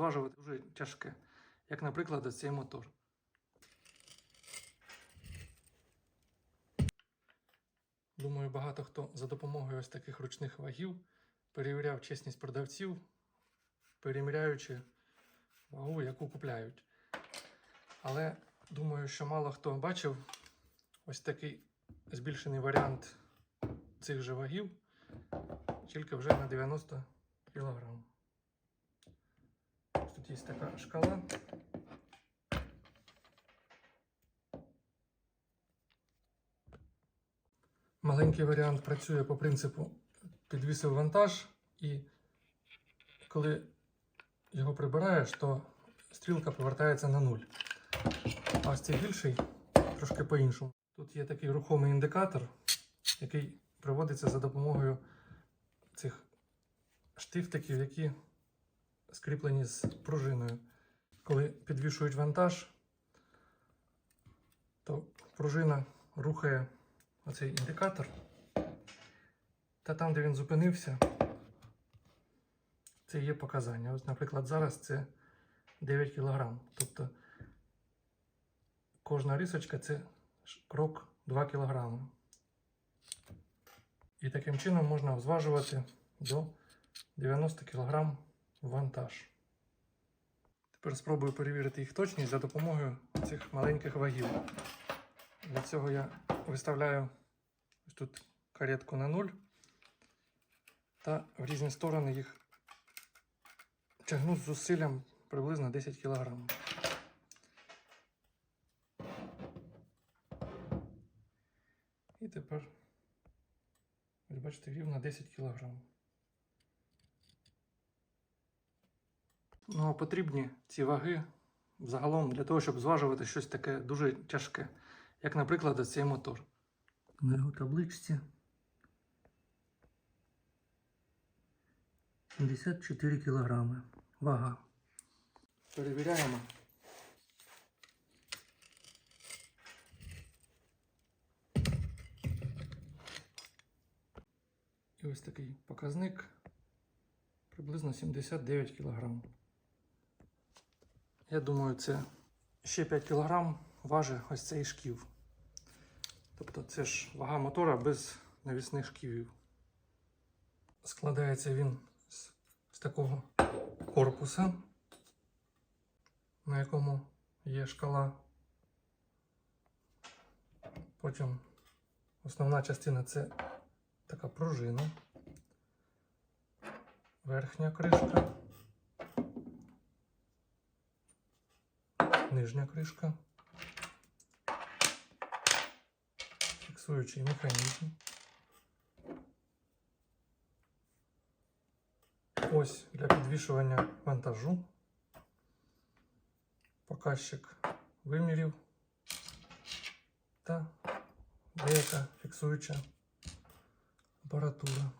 зважувати дуже тяжке, як, наприклад, цей мотор. Думаю, багато хто за допомогою ось таких ручних вагів перевіряв чесність продавців, переміряючи вагу, яку купляють. Але думаю, що мало хто бачив ось такий збільшений варіант цих же вагів, тільки вже на 90 кг. Тут є така шкала. Маленький варіант працює по принципу підвісив вантаж, і коли його прибираєш, то стрілка повертається на нуль. А ось цей більший трошки по-іншому. Тут є такий рухомий індикатор, який проводиться за допомогою цих штифтиків, які скріплені з пружиною. Коли підвішують вантаж, то пружина рухає оцей індикатор. Та там, де він зупинився, це є показання. Ось, наприклад, зараз це 9 кг. Тобто кожна рисочка це крок 2 кг. І таким чином можна зважувати до 90 кг вантаж. Тепер спробую перевірити їх точність за допомогою цих маленьких вагів. Для цього я виставляю ось тут каретку на 0 та в різні сторони їх тягну з зусиллям приблизно 10 кг. І тепер, ось бачите, рівно 10 кг. Ну, потрібні ці ваги загалом для того, щоб зважувати щось таке дуже тяжке, як, наприклад, цей мотор. На його табличці 74 кілограми. Вага. Перевіряємо. І ось такий показник приблизно 79 кілограм. Я думаю, це ще 5 кг важить ось цей шків. Тобто це ж вага мотора без навісних шківів. Складається він з, з такого корпуса, на якому є шкала. Потім основна частина це така пружина, верхня кришка, нижня кришка, фіксуючий механізм. Ось для підвішування вантажу. Показчик вимірів та деяка фіксуюча апаратура.